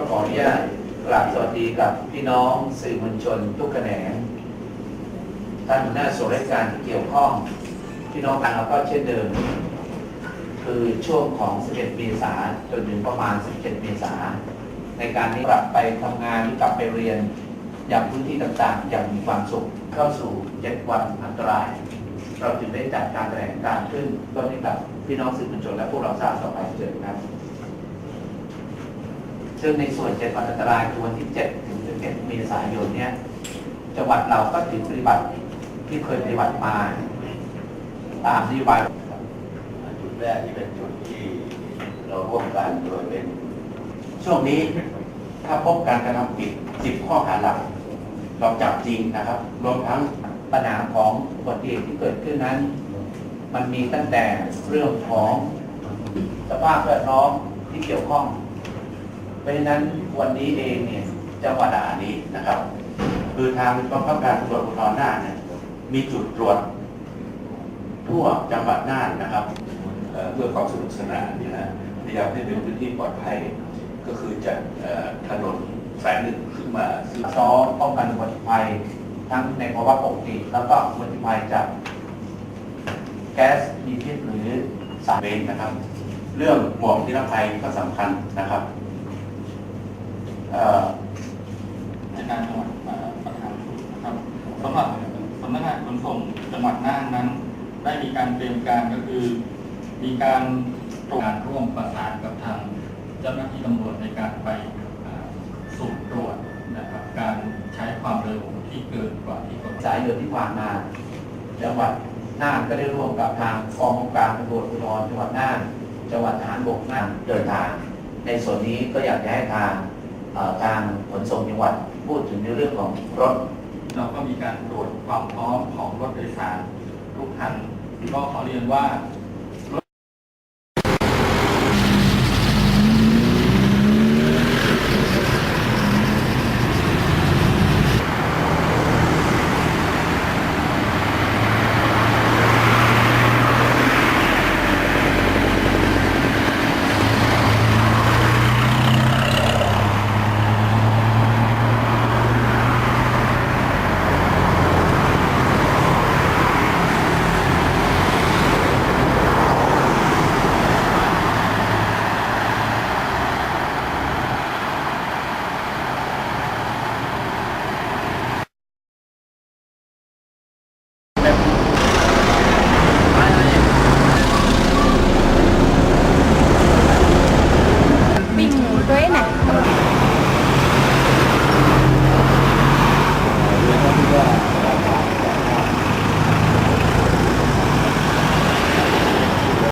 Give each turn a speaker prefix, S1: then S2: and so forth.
S1: ขออนุญาตกราบสวัสดีกับพี่น้องสื่อมวลชนทุกแขนง ท่านหัวหน้าส่วนราชการที่เกี่ยวข้อง พี่น้องต่างเราก็เช่นเดิม คือช่วงของ 11 เมษาจนถึงประมาณ 17 เมษาในการนี้กลับไปทำงานหรือกลับไปเรียนอย่างพื้นที่ต่างๆ อย่างมีความสุขเข้าสู่ 7 วันอันตราย เราจึงได้จัดการแถลงการขึ้นก็ให้กับพี่น้องสื่อมวลชนและพวกเราทราบต่อไปเชิญครับ ซึ่งในส่วนเจ็ดวันอันตรายคือวันที่7ถึง11เมษายนเนี่ยจังหวัดเราก็ถือปฏิบัติที่เคยปฏิบัติมาตามนโยบาย
S2: จุดแรกที่เป็นจุดที่เราร่วมกันโดยเป็น
S3: ช่วงนี้ถ้าพบการกระทำผิด10ข้อหาหลักเราจับจริงนะครับ รวมทั้ง
S1: ปัญหาของอุบัติเหตุที่เกิดขึ้นนั้น มันมีตั้งแต่เรื่องของสภาพแวดล้อมที่เกี่ยวข้อง ราะฉะนั้นวันนี้เองเนี่ยจังหวัด
S3: ปัญหานี้นะครับ คือทางกองบังคับการตำรวจภูธรน่านเนี่ยมีจุดตรวจทั่วจังหวัดน่านนะครับ
S2: เพื่อความสนุกสนานนี่นะพยายามให้เป็นพื้นที่ปลอดภัยก็คือจัดเอ่อถนนสายหนึ่งขึ้นมาซึ่ง
S1: ซ้อมป้องกันอุบัติภัยทั้งในภาวะปกติ แล้วก็อุบัติภัยจากแก๊สมีพิษหรือสาร
S3: เบนนะครับ เรื่องหมวกนิรภัยก็สำคัญนะครับ
S4: ในการจังหวัดประธานะครับสำหรับสำนักงานขนส่งจังหวัดน่านนั้น ได้มีการเตรียมการก็คือ มีการตรวจร่วมประสานกับทางเจ้าหน้าที่ตำรวจในการไปสุ่มตรวจนะครับการใช้ความเร็วที่เกินกว่าที่กฎหมาย
S1: สายเดือนที่ผ่านมาจังหวัดน่านก็ได้ร่วมกับทางกองกำกับการตำรวจภูธรจังหวัดน่านจังหวัดทหารบกน่านเดินทาง ในส่วนนี้ก็อยากจะให้ทาง เอ่อทางขนส่งจังหวัดพูดถึงในเรื่องของรถ
S4: เราก็มีการตรวจความพร้อมของรถโดยสารทุกคันก็ขอเรียนว่า